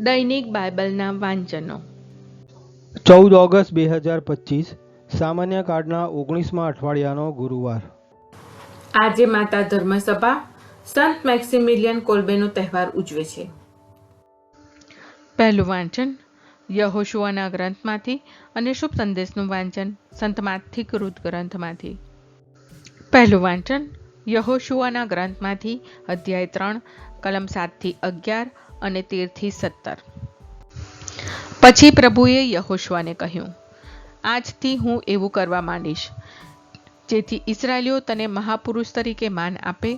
દૈનિક બાઇબલના વાંચનો. ચૌદ ઓગસ્ટ બે હજાર પચીસ સામાન્ય કાર્ડના ઓગણીસમાં અઠવાડિયાનો ગુરુવાર. આજે માતા ધર્મસભા સંત મેક્સિમિલિયન કોલ્બેનો તહેવાર ઉજવે છે. પહેલું વાંચન યહોશુઆના ગ્રંથમાંથી અને શુભ સંદેશનું વાંચન સંત માથિક કૃત ગ્રંથમાંથી. પહેલું વાંચન યહોશુઆના ગ્રંથમાંથી અધ્યાય ત્રણ કલમ સાતથી અગિયાર અને તેરથી સત્તર. પછી પ્રભુએ યહોશવાને કહ્યું, આજથી હું એવું કરવા માંડીશ, જેથી ઇસરાયલીઓ તને મહાપુરુષ તરીકે માન આપે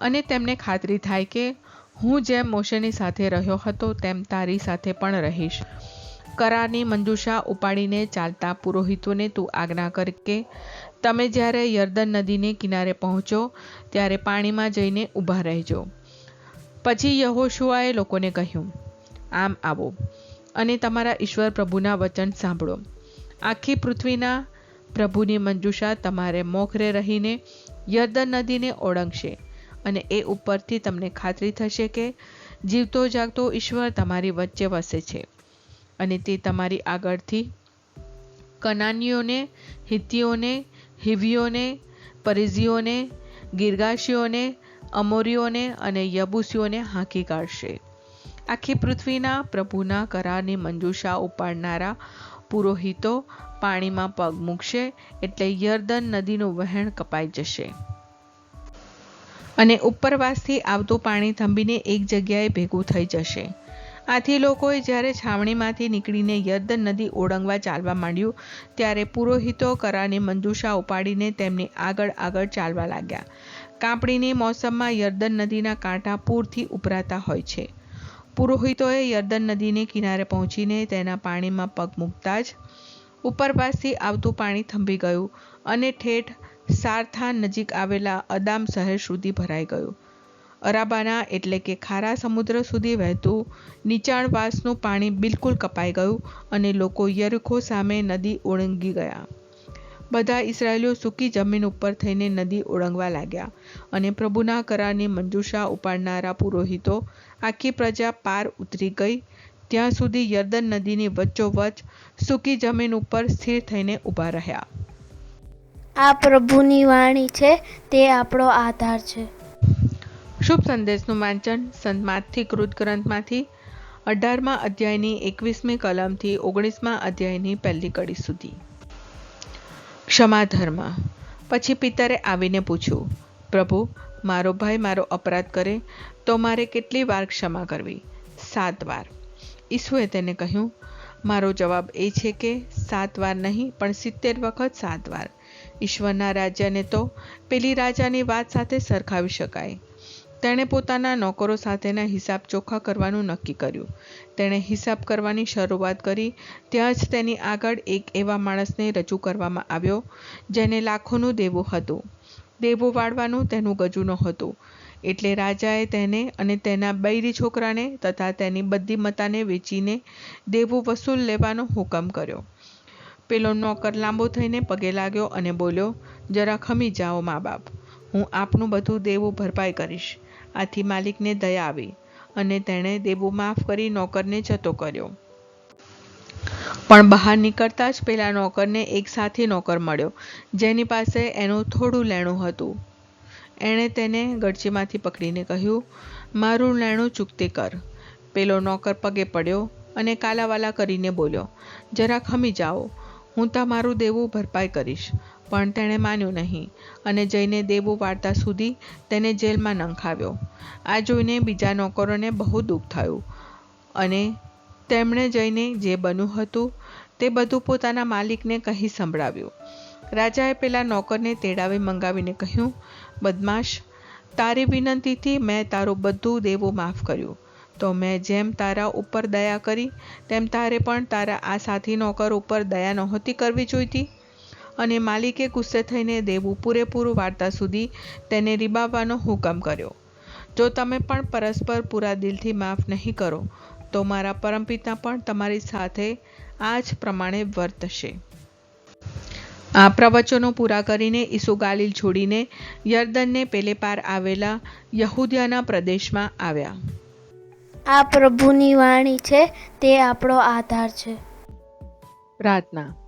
અને તેમને ખાતરી થાય કે હું જેમ મોશેની સાથે રહ્યો હતો, તેમ તારી સાથે પણ રહીશ. કરારની મંજુષા ઉપાડીને ચાલતા પુરોહિતોને તું આજ્ઞા કર કે તમે જ્યારે યર્દન નદીને કિનારે પહોંચો, ત્યારે પાણીમાં જઈને ઊભા રહેજો. પછી યહોશુઆએ લોકોને કહ્યું, આમ આવો અને તમારા ઈશ્વર પ્રભુના વચન સાંભળો. આખી પૃથ્વીના પ્રભુની મંજુષા તમારે મોખરે રહીને યર્દન નદીને ઓળંગશે અને એ ઉપરથી તમને ખાતરી થશે કે જીવતો જાગતો ઈશ્વર તમારી વચ્ચે વસે છે અને તે તમારી આગળથી કનાનીઓને, હિત્તીઓને હિવિયોને પરિઝીઓને, ગિરગાશીઓને અમોરીઓને અને યબુસીઓને હાંકી કાઢશે. આખી પૃથ્વીના, પ્રભુના કરારની મંજુષા ઉપાડનારા પુરોહિતો પાણીમાં પગ મૂકશે એટલે યર્દન નદીનું વહેણ કપાઈ જશે. અને ઉપરવાસથી આવતું પાણી થંભીને એક જગ્યાએ ભેગું થઈ જશે. આથી લોકોએ જ્યારે છાવણીમાંથી નીકળીને યર્દન નદી ઓળંગવા ચાલવા માંડ્યું, ત્યારે પુરોહિતો કરાની મંજુષા ઉપાડીને તેમની આગળ આગળ ચાલવા લાગ્યા. કાપણીની મોસમમાં યર્દન નદીના કાંઠા પૂરથી ઉભરાતા હોય છે. પુરોહિતોએ યર્દન નદીને કિનારે પહોંચીને તેના પાણીમાં પગ મૂકતા જ ઉપરવાસથી આવતું પાણી થંભી ગયું અને ઠેઠ સારથા નજીક આવેલા અદામ શહેર સુધી ભરાઈ ગયું. અરાબાના એટલે કે ખારા સમુદ્ર સુધી વહેતું નીચાણવાસનું પાણી બિલકુલ કપાઈ ગયું અને લોકો યરખો સામે નદી ઓળંગી ગયા. બધા ઇસરાયેલીઓ સૂકી જમીન ઉપર થઈને નદી ઓળંગવા લાગ્યા અને પ્રભુના કરારની મંજુષા ઉપાડનારા પુરોહિતો આખી પ્રજા પાર ઉતરી ગઈ. ત્યાં સુધી યર્દન નદીની વચ્ચોવચ્ચ સૂકી જમીન ઉપર સ્થિર થઈને ઊભા રહ્યા. આ પ્રભુની વાણી છે તે આપણો આધાર છે. શુભ સંદેશનું વાંચન સંત માથી કૃત ગ્રંથમાંથી અઢારમા અધ્યાયની એકવીસમી કલમથી ઓગણીસમા અધ્યાયની પહેલી કડી સુધી. ક્ષમા ધર્મ પછી પિતરે આવીને પૂછ્યું, પ્રભુ, મારો ભાઈ મારો અપરાધ કરે તો મારે કેટલી વાર ક્ષમા કરવી? સાત વાર. ઈસુએ તેને કહ્યું, મારો જવાબ એ છે કે સાત વાર નહીં, પણ સિત્તેર વખત સાત વાર. ઈશ્વરના રાજ્યને તો પેલી રાજાની વાત સાથે સરખાવી શકાય. તેણે પોતાના નોકરો સાથેના હિસાબ ચોખ્ખા કરવાનું નક્કી કર્યું. તેણે હિસાબ કરવાની શરૂઆત કરી, ત્યાં જ તેની આગળ એક એવા માણસને રજૂ કરવામાં આવ્યો, જેને લાખોનું દેવું હતું. દેવું વાળવાનું તેનું ગજું નહોતું. એટલે રાજાએ તેને અને તેના બૈરી છોકરાને તથા તેની બધી મતાને વેચીને દેવું વસૂલ લેવાનો હુકમ કર્યો. પેલો નોકર લાંબો થઈને પગે લાગ્યો અને બોલ્યો, જરા ખમી જાઓ મા બાપ. હું આપનું બધું દેવું ભરપાઈ કરીશ. આથી માલિકને દયા આવી અને તેણે દેવું માફ કરી નોકરને જતો કર્યો. પણ બહાર નીકળતા જ પેલા નોકરને એક સાથી નોકર મળ્યો, જેની પાસે એનું થોડું લેણું હતું. એણે તેને ગળચીમાંથી પકડીને કહ્યું, મારું લેણું ચૂકતી કર. પેલો નોકર પગે પડ્યો અને કાલાવાલા કરીને બોલ્યો જરા ખમી જાઓ. હું તમારું દેવું ભરપાઈ કરીશ. પણ તેણે માન્યું નહીં અને જઈને દેવું વાર્તા સુધી તેને જેલમાં નંખાવ્યો. આ જોઈને બીજા નોકરોને બહુ દુઃખ થયું અને તેમણે જઈને જે બન્યું હતું તે બધું પોતાના માલિકને કહી સંભળાવ્યું. રાજાએ પેલા નોકરને તેડાવી મંગાવીને કહ્યું, બદમાશ, તારી વિનંતીથી મેં તારું બધું દેવું માફ કર્યું. તો મેં જેમ તારા ઉપર દયા કરી, તેમ તારે પણ તારા આ સાથી નોકર ઉપર દયા નહોતી કરવી જોઈતી. અને માલિકે ગુસ્સે થઈને દેવું પૂરેપૂરું વાર્તા સુધી તેને રીબાવવાનો હુકમ કર્યો. જો તમે પણ પરસ્પર પૂરા દિલથી માફ નહીં કરો તો મારા પરમપિતા પણ તમારી સાથે આ જ પ્રમાણે વર્તશે. આ પ્રવચનો પૂરા કરીને ઈસુ ગાલિલ છોડીને યર્દનને પેલે પાર આવેલા યહૂદિયાના પ્રદેશમાં આવ્યા. આ પ્રભુની વાણી છે તે આપણો આધાર છે. પ્રાર્થના.